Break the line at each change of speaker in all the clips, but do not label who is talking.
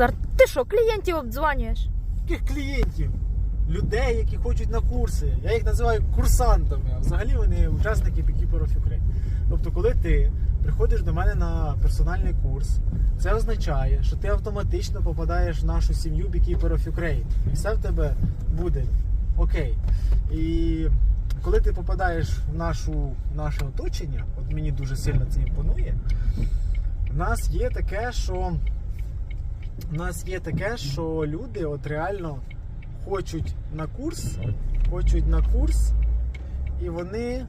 Назар, ти що, клієнтів обдзвонюєш?
Яких клієнтів? Людей, які хочуть на курси. Я їх називаю курсантами, а взагалі вони учасники of Ukraine. Тобто, коли ти приходиш до мене на персональний курс, це означає, що ти автоматично попадаєш в нашу сім'ю Beekeeper of Ukraine. І все в тебе буде окей. І коли ти попадаєш в нашу, наше оточення, от мені дуже сильно це імпонує, в нас є таке, що у нас є таке, що люди от реально хочуть на курс, хочуть на курс, і вони.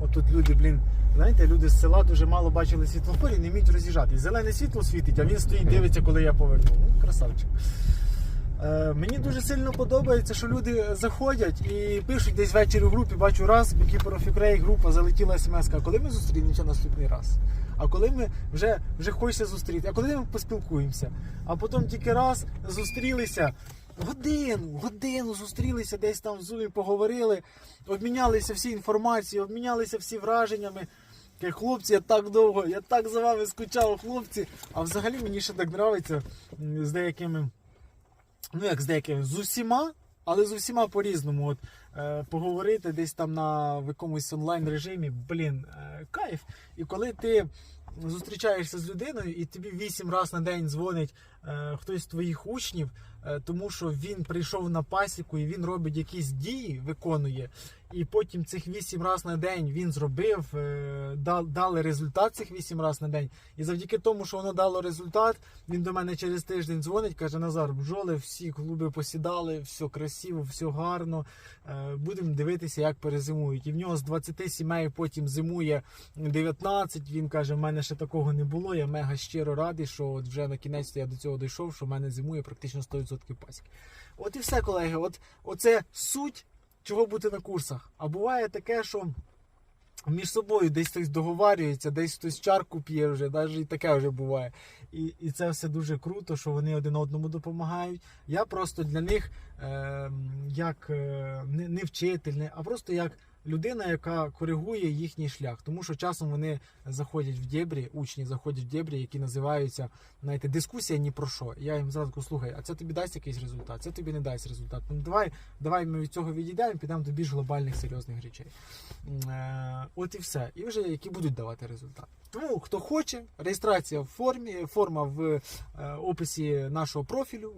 Отут люди, блін, знаєте, люди з села дуже мало бачили світлофорів, не вміють роз'їжджати. Зелене світло світить, а він стоїть, дивиться, коли я поверну. Ну, красавчик. Е, мені дуже сильно подобається, що люди заходять і пишуть десь ввечері в групі, бачу раз, of Ukraine, група залетіла смс, а коли ми зустрінемося наступний раз? А коли ми вже, вже хочеться зустріти, а коли ми поспілкуємося? А потім тільки раз зустрілися. Годину, годину зустрілися десь там в зумі, поговорили, обмінялися всі інформацією, обмінялися всі враженнями. Хлопці, я так довго, я так за вами скучав, хлопці. А взагалі мені ще так подобається з деякими ну як з деякими, з усіма, але з усіма по-різному. От, е, поговорити десь там на в якомусь онлайн режимі, блін, е, кайф. І коли ти зустрічаєшся з людиною, і тобі вісім разів на день дзвонить хтось з твоїх учнів, е, тому що він прийшов на пасіку і він робить якісь дії, виконує. І потім цих вісім разів на день він зробив, е, дали результат цих вісім разів на день. І завдяки тому, що воно дало результат, він до мене через тиждень дзвонить, каже: Назар, бджоли, всі клуби посідали, все красиво, все гарно. Е, Будемо дивитися, як перезимують. І в нього з 20 сімей потім зимує 19. Він каже: в мене ще такого не було. Я мега щиро радий, що от вже на кінець я до цього дійшов, що в мене зимує практично 100% пасіки. От і все, колеги. От оце суть, чого бути на курсах. А буває таке, що між собою десь хтось договарюється, десь хтось чарку п'є вже, навіть і таке вже буває. І, і це все дуже круто, що вони один одному допомагають. Я просто для них е, як е, не, не вчитель, а просто як людина, яка коригує їхній шлях. Тому що часом вони заходять в дєбрі, учні заходять в дєбрі, які називаються знаєте, дискусія ні про що. Я їм зразу кажу, слухай, а це тобі дасть якийсь результат, це тобі не дасть результат. Ну давай, давай ми від цього відійдемо, підемо до більш глобальних серйозних речей. Е, от і все. І вже які будуть давати результат. Тому хто хоче, реєстрація в формі, форма в е, описі нашого профілю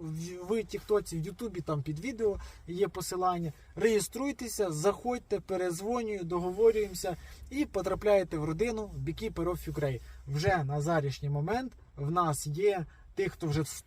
в, Тіктоці, в Ютубі, там під відео є посилання. Реєструйтеся, заходьте, перезвонюю, договорюємося і потрапляєте в родину Beekeeper of Ukraine. Вже на зарішній момент в нас є тих, хто вже